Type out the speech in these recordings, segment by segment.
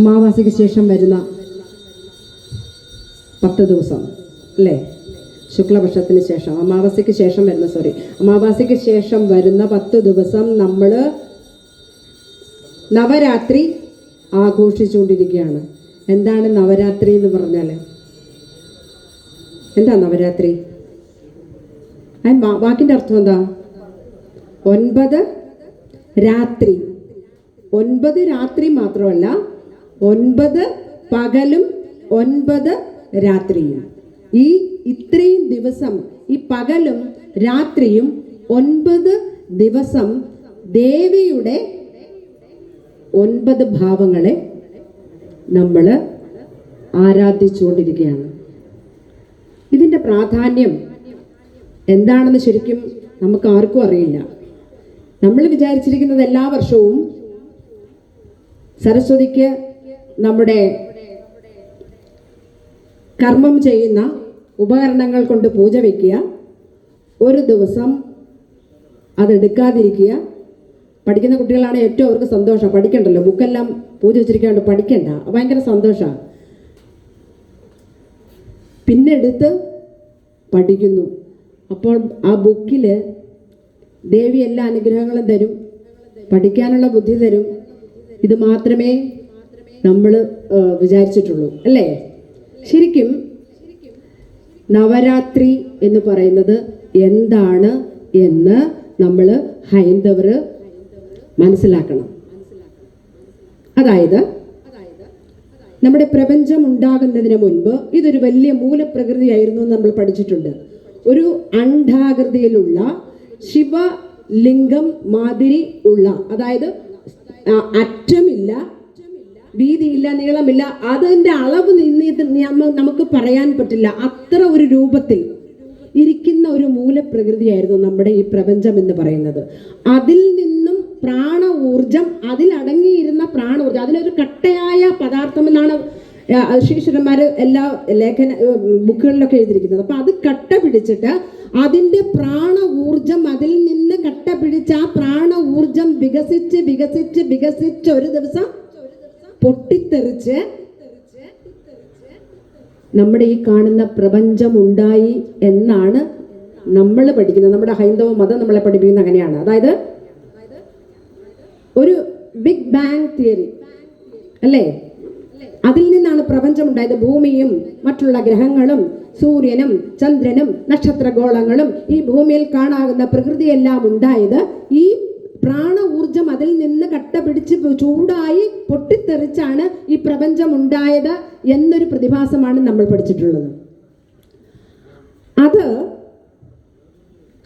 അമാവാസിക്ക് ശേഷം വരുന്ന പത്ത് ദിവസം അല്ലേ? ശുക്ലപക്ഷത്തിന് ശേഷം അമാവാസിക്ക് ശേഷം വരുന്ന സോറി അമാവാസിക്ക് ശേഷം വരുന്ന പത്ത് ദിവസം നമ്മൾ നവരാത്രി ആഘോഷിച്ചുകൊണ്ടിരിക്കുകയാണ്. എന്താണ് നവരാത്രി എന്ന് പറഞ്ഞാൽ എന്താ നവരാത്രി? വാക്കിന്റെ അർത്ഥം എന്താ? ഒൻപത് രാത്രി. ഒൻപത് രാത്രി മാത്രമല്ല ഒൻപത് പകലും ഒൻപത് രാത്രിയും. ഈ ഇത്രയും ദിവസം ഈ പകലും രാത്രിയും ഒൻപത് ദിവസം ദേവിയുടെ ഒൻപത് ഭാവങ്ങളെ നമ്മൾ ആരാധിച്ചുകൊണ്ടിരിക്കുകയാണ്. ഇതിന്റെ പ്രാധാന്യം എന്താണെന്ന് ശരിക്കും നമുക്ക് ആർക്കും അറിയില്ല. നമ്മൾ വിചാരിച്ചിരിക്കുന്നത് എല്ലാ വർഷവും സരസ്വതിക്ക് നമ്മുടെ കർമ്മം ചെയ്യുന്ന ഉപകരണങ്ങൾ കൊണ്ട് പൂജ വയ്ക്കുക ഒരു ദിവസം അതെടുക്കാതിരിക്കുക പഠിക്കുന്ന കുട്ടികളാണ് ഏറ്റവും അവർക്ക് സന്തോഷം. പഠിക്കണ്ടല്ലോ. ബുക്കെല്ലാം പൂജ വെച്ചിരിക്കാണ്ട് പഠിക്കണ്ട. ഭയങ്കര സന്തോഷമാണ് പിന്നെ എടുത്ത് പഠിക്കുന്നു. അപ്പോൾ ആ ബുക്കിൽ ദേവി എല്ലാ അനുഗ്രഹങ്ങളും തരും. പഠിക്കാനുള്ള ബുദ്ധി തരും. ഇത് മാത്രമേ നമ്മൾ വിചാരിച്ചിട്ടുള്ളൂ. അല്ലേ? ശരിക്കും നവരാത്രി എന്ന് പറയുന്നത് എന്താണ് എന്ന് നമ്മൾ ഹൈന്ദവർ മനസ്സിലാക്കണം. അതായത് നമ്മുടെ പ്രപഞ്ചം ഉണ്ടാകുന്നതിന് മുൻപ് ഇതൊരു വലിയ മൂലപ്രകൃതിയായിരുന്നു നമ്മൾ പഠിച്ചിട്ടുണ്ട്. ഒരു അണ്ഡാകൃതിയിലുള്ള ശിവലിംഗം മാതിരി ഉള്ള അതായത് അറ്റമില്ല വീതിയില്ല നീളമില്ല അതിന്റെ അളവ് നമുക്ക് പറയാൻ പറ്റില്ല. അത്ര ഒരു രൂപത്തിൽ ഇരിക്കുന്ന ഒരു മൂലപ്രകൃതിയായിരുന്നു നമ്മുടെ ഈ പ്രപഞ്ചം എന്ന് പറയുന്നത്. അതിൽ നിന്നും പ്രാണ ഊർജം അതിലടങ്ങിയിരുന്ന പ്രാണ ഊർജം അതിലൊരു കട്ടയായ പദാർത്ഥം എന്നാണ് ശീശ്വരന്മാർ എല്ലാ ലേഖന ബുക്കുകളിലൊക്കെ എഴുതിയിരിക്കുന്നത്. അപ്പൊ അത് കട്ട പിടിച്ചിട്ട് അതിന്റെ പ്രാണ ഊർജം അതിൽ നിന്ന് കട്ട പിടിച്ച് ആ പ്രാണ ഊർജം വികസിച്ച് വികസിച്ച് വികസിച്ച് ഒരു ദിവസം പൊട്ടിത്തെറിച്ച് നമ്മുടെ ഈ കാണുന്ന പ്രപഞ്ചം ഉണ്ടായി എന്നാണ് നമ്മൾ പഠിക്കുന്നത്. നമ്മുടെ ഹൈന്ദവ മതം നമ്മളെ പഠിപ്പിക്കുന്ന അങ്ങനെയാണ്. അതായത് ഒരു ബിഗ് ബാങ് തിയറി അല്ലേ? അതിൽ നിന്നാണ് പ്രപഞ്ചം ഉണ്ടായത് ഭൂമിയും മറ്റുള്ള ഗ്രഹങ്ങളും സൂര്യനും ചന്ദ്രനും നക്ഷത്രഗോളങ്ങളും ഈ ഭൂമിയിൽ കാണാകുന്ന പ്രകൃതിയെല്ലാം ഉണ്ടായത് ഈ പ്രാണ ഊർജം അതിൽ നിന്ന് കട്ട പിടിച്ച് ചൂടായി പൊട്ടിത്തെറിച്ചാണ് ഈ പ്രപഞ്ചം ഉണ്ടായത് എന്നൊരു പ്രതിഭാസമാണ് നമ്മൾ പഠിച്ചിട്ടുള്ളത്. അത്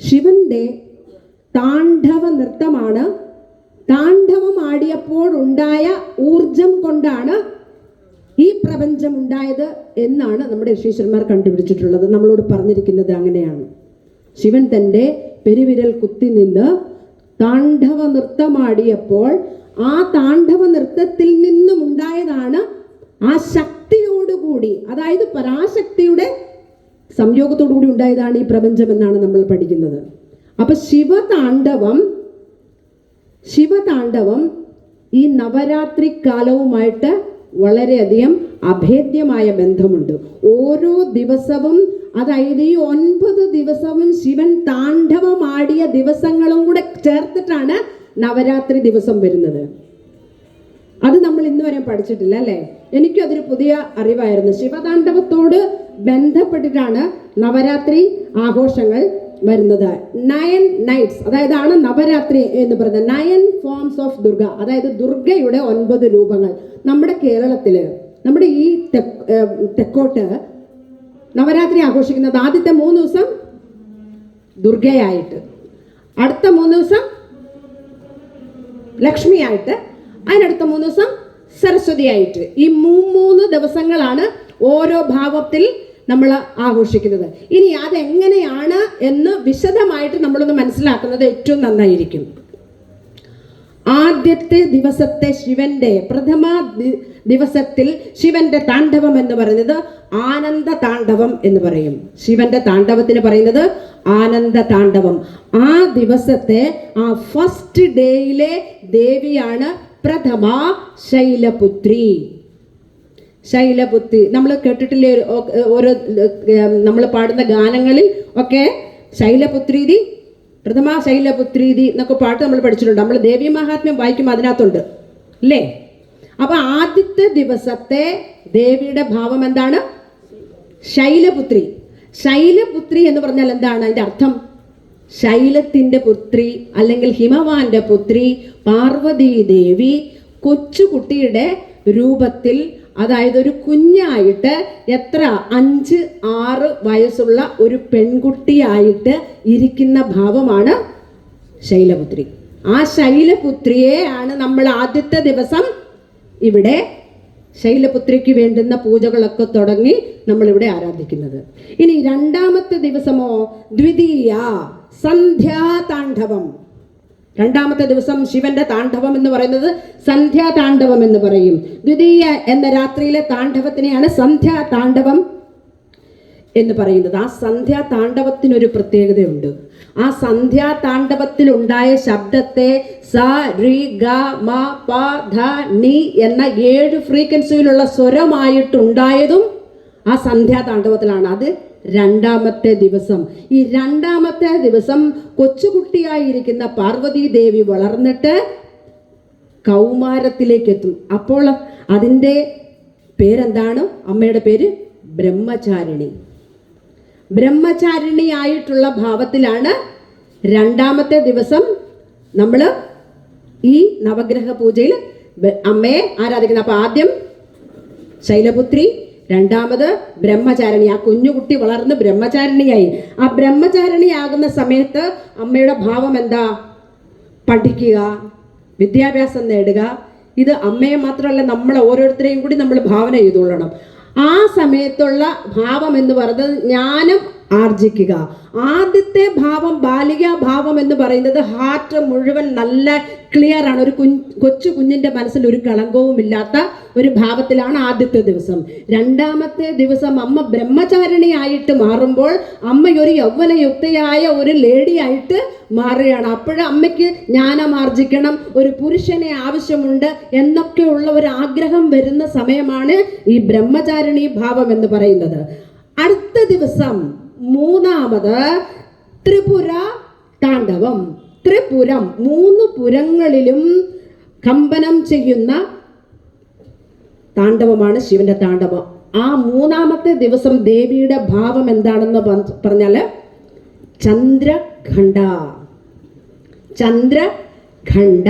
ശിവന്റെ താണ്ഡവ നൃത്തമാണ്. താണ്ഡവം ആടിയപ്പോൾ ഉണ്ടായ ഊർജം കൊണ്ടാണ് ഈ പ്രപഞ്ചം ഉണ്ടായത് എന്നാണ് നമ്മുടെ ഋഷീശ്വരന്മാർ കണ്ടുപിടിച്ചിട്ടുള്ളത്. നമ്മളോട് പറഞ്ഞിരിക്കുന്നത് അങ്ങനെയാണ്. ശിവൻ തന്റെ പെരുവിരൽ കുത്തി നിന്ന് താണ്ഡവ നൃത്തമാടിയപ്പോൾ ആ താണ്ഡവ നൃത്തത്തിൽ നിന്നും ഉണ്ടായതാണ് ആ ശക്തിയോടുകൂടി അതായത് പരാശക്തിയുടെ സംയോഗത്തോടു കൂടി ഉണ്ടായതാണ് ഈ പ്രപഞ്ചം എന്നാണ് നമ്മൾ പഠിക്കുന്നത്. അപ്പൊ ശിവതാണ്ഡവം ശിവതാണ്ഡവം ഈ നവരാത്രി കാലവുമായിട്ട് വളരെയധികം അഭേദ്യമായ ബന്ധമുണ്ട്. ഓരോ ദിവസവും അതായത് ഈ ഒൻപത് ദിവസവും ശിവൻ താണ്ഡവമാടിയ ദിവസങ്ങളും കൂടെ ചേർത്തിട്ടാണ് നവരാത്രി ദിവസം വരുന്നത്. അത് നമ്മൾ ഇന്ന് വരെ പഠിച്ചിട്ടില്ല അല്ലേ? എനിക്കും അതൊരു പുതിയ അറിവായിരുന്നു. ശിവതാണ്ഡവത്തോട് ബന്ധപ്പെട്ടിട്ടാണ് നവരാത്രി ആഘോഷങ്ങൾ വരുന്നത്. നയൻ നൈറ്റ്സ് അതായത് ആണ് നവരാത്രി എന്ന് പറയുന്നത്. നയൻ ഫോംസ് ഓഫ് ദുർഗ അതായത് ദുർഗയുടെ ഒൻപത് രൂപങ്ങൾ നമ്മുടെ കേരളത്തിൽ നമ്മുടെ ഈ തെക്ക് തെക്കോട്ട് നവരാത്രി ആഘോഷിക്കുന്നത് ആദ്യത്തെ മൂന്ന് ദിവസം ദുർഗയായിട്ട്. അടുത്ത മൂന്ന് ദിവസം ലക്ഷ്മിയായിട്ട്. അതിനടുത്ത മൂന്ന് ദിവസം സരസ്വതിയായിട്ട്. ഈ മൂന്ന് ദിവസങ്ങളാണ് ഓരോ ഭാവത്തിൽ നമ്മൾ ആഘോഷിക്കുന്നത്. ഇനി അതെങ്ങനെയാണ് എന്ന് വിശദമായിട്ട് നമ്മളൊന്ന് മനസ്സിലാക്കുന്നത് ഏറ്റവും നന്നായിരിക്കും. ആദ്യത്തെ ദിവസത്തെ ശിവന്റെ പ്രഥമ ദിവസത്തിൽ ശിവന്റെ താണ്ഡവം എന്ന് പറയുന്നത് ആനന്ദ താണ്ഡവം എന്ന് പറയും. ശിവന്റെ താണ്ഡവത്തിന് പറയുന്നത് ആനന്ദ താണ്ഡവം. ആ ദിവസത്തെ ആ ഫസ്റ്റ് ഡേയിലെ ദേവിയാണ് പ്രഥമ ശൈലപുത്രി. ശൈലപുത്രി. നമ്മൾ കേട്ടിട്ടില്ലേ ഓരോ നമ്മൾ പാടുന്ന ഗാനങ്ങളിൽ ഒക്കെ ശൈലപുത്രീതി പ്രഥമ ശൈലപുത്രീതി എന്നൊക്കെ പാട്ട് നമ്മൾ പഠിച്ചിട്ടുണ്ട്. നമ്മൾ ദേവി മഹാത്മ്യം വായിക്കും അതിനകത്തുണ്ട്. അല്ലേ അപ്പൊ ആദ്യത്തെ ദിവസത്തെ ദേവിയുടെ ഭാവം എന്താണ്? ശൈലപുത്രി ശൈലപുത്രി എന്ന് പറഞ്ഞാൽ എന്താണ്? അതിന്റെ അർത്ഥം? ശൈലത്തിന്റെ പുത്രി അല്ലെങ്കിൽ ഹിമവാന്റെ പുത്രി പാർവതി ദേവി കൊച്ചുകുട്ടിയുടെ രൂപത്തിൽ അതായത് ഒരു കുഞ്ഞായിട്ട് എത്ര? അഞ്ച് ആറ് വയസ്സുള്ള ഒരു പെൺകുട്ടിയായിട്ട് ഇരിക്കുന്ന ഭാവമാണ് ശൈലപുത്രി. ആ ശൈലപുത്രിയെ ആണ് നമ്മൾ ആദ്യത്തെ ദിവസം ഇവിടെ ശൈലപുത്രിക്ക് വേണ്ടുന്ന പൂജകളൊക്കെ തുടങ്ങി നമ്മളിവിടെ ആരാധിക്കുന്നത്. ഇനി രണ്ടാമത്തെ ദിവസമോ ദ്വിതീയ സന്ധ്യാതാണ്ഡവം. രണ്ടാമത്തെ ദിവസം ശിവന്റെ താണ്ഡവം എന്ന് പറയുന്നത് സന്ധ്യാ താണ്ഡവം എന്ന് പറയും. ദ്വിതീയ എന്ന രാത്രിയിലെ താണ്ഡവത്തിനെയാണ് സന്ധ്യാ താണ്ഡവം എന്ന് പറയുന്നത്. ആ സന്ധ്യാ താണ്ഡവത്തിനൊരു പ്രത്യേകതയുണ്ട്. ആ സന്ധ്യാ താണ്ഡവത്തിൽ ഉണ്ടായ ശബ്ദത്തെ സ രി ഗ മ പ ധ നി എന്ന ഏഴ് ഫ്രീക്വൻസിയിലുള്ള സ്വരമായിട്ടുണ്ടായതും ആ സന്ധ്യാ താണ്ഡവത്തിലാണ്. അത് രണ്ടാമത്തെ ദിവസം. ഈ രണ്ടാമത്തെ ദിവസം കൊച്ചുകുട്ടിയായിരിക്കുന്ന പാർവതി ദേവി വളർന്നിട്ട് കൗമാരത്തിലേക്ക് എത്തും അപ്പോൾ അതിന്റെ പേരെന്താണ്? അമ്മയുടെ പേര് ബ്രഹ്മചാരിണി. ബ്രഹ്മചാരിണിയായിട്ടുള്ള ഭാവത്തിലാണ് രണ്ടാമത്തെ ദിവസം നമ്മൾ ഈ നവഗ്രഹ പൂജയിൽ അമ്മയെ ആരാധിക്കുന്നത്. അപ്പം ആദ്യം ശൈലപുത്രി രണ്ടാമത് ബ്രഹ്മചാരിണി. ആ കുഞ്ഞുകുട്ടി വളർന്ന് ബ്രഹ്മചാരിണിയായി. ആ ബ്രഹ്മചാരിണിയാകുന്ന സമയത്ത് അമ്മയുടെ ഭാവം എന്താ? പഠിക്കുക വിദ്യാഭ്യാസം നേടുക. ഇത് അമ്മയെ മാത്രമല്ല നമ്മളെ ഓരോരുത്തരെയും കൂടി നമ്മൾ ഭാവന ചെയ്തുകൊള്ളണം. ആ സമയത്തുള്ള ഭാവം എന്ന് പറയുന്നത് ജ്ഞാനം ആർജിക്കുക. ആദ്യത്തെ ഭാവം ബാലികാ ഭാവം എന്ന് പറയുന്നത് ഹാർട്ട് മുഴുവൻ നല്ല ക്ലിയർ ആണ്. ഒരു കുഞ്ഞ് കൊച്ചു കുഞ്ഞിന്റെ മനസ്സിൽ ഒരു കളങ്കവും ഇല്ലാത്ത ഒരു ഭാവത്തിലാണ് ആദ്യത്തെ ദിവസം. രണ്ടാമത്തെ ദിവസം അമ്മ ബ്രഹ്മചാരിണിയായിട്ട് മാറുമ്പോൾ അമ്മ ഒരു യൗവനയുക്തയായ ഒരു ലേഡിയായിട്ട് മാറുകയാണ്. അപ്പോഴും അമ്മയ്ക്ക് ജ്ഞാനമാർജിക്കണം ഒരു പുരുഷനെ ആവശ്യമുണ്ട് എന്നൊക്കെയുള്ള ഒരു ആഗ്രഹം വരുന്ന സമയമാണ് ഈ ബ്രഹ്മചാരിണി ഭാവം എന്ന് പറയുന്നത്. അടുത്ത ദിവസം മൂന്നാമത് ത്രിപുര താണ്ഡവം. ത്രിപുരം മൂന്ന് പുരങ്ങളിലും കമ്പനം ചെയ്യുന്ന താണ്ഡവമാണ് ശിവന്റെ താണ്ഡവം. ആ മൂന്നാമത്തെ ദിവസം ദേവിയുടെ ഭാവം എന്താണെന്ന് പറഞ്ഞാൽ ചന്ദ്രഖണ്ഡ. ചന്ദ്രഖണ്ഡ.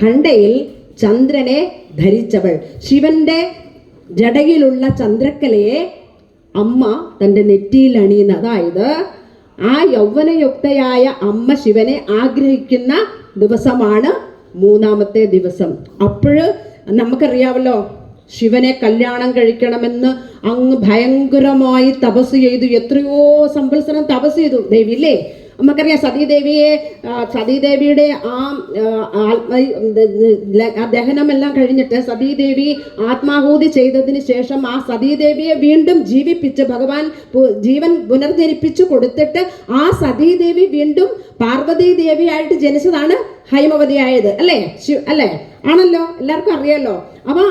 ഖണ്ഡയിൽ ചന്ദ്രനെ ധരിച്ചവൾ. ശിവന്റെ ജടയിലുള്ള ചന്ദ്രക്കലയെ അമ്മ തന്റെ നെറ്റിയിൽ അണിയുന്ന അതായത് ആ യൗവനയുക്തയായ അമ്മ ശിവനെ ആഗ്രഹിക്കുന്ന ദിവസമാണ് മൂന്നാമത്തെ ദിവസം. അപ്പോൾ നമുക്കറിയാമല്ലോ ശിവനെ കല്യാണം കഴിക്കണമെന്ന് അങ്ങ് ഭയങ്കരമായി തപസ് ചെയ്തു എത്രയോ സംവത്സരം തപസ് ചെയ്തു. ദേവി ഇല്ലേ നമുക്കറിയാം സതീദേവിയെ സതീദേവിയുടെ ആ ദഹനമെല്ലാം കഴിഞ്ഞിട്ട് സതീദേവി ആത്മാഹൂതി ചെയ്തതിന് ശേഷം ആ സതീദേവിയെ വീണ്ടും ജീവിപ്പിച്ച് ഭഗവാൻ ജീവൻ പുനർജനിപ്പിച്ചു കൊടുത്തിട്ട് ആ സതീദേവി വീണ്ടും പാർവതി ദേവിയായിട്ട് ജനിച്ചതാണ് ഹൈമവതിയായത്. അല്ലേ? അല്ലേ? ആണല്ലോ? എല്ലാവർക്കും അറിയാലോ? അപ്പൊ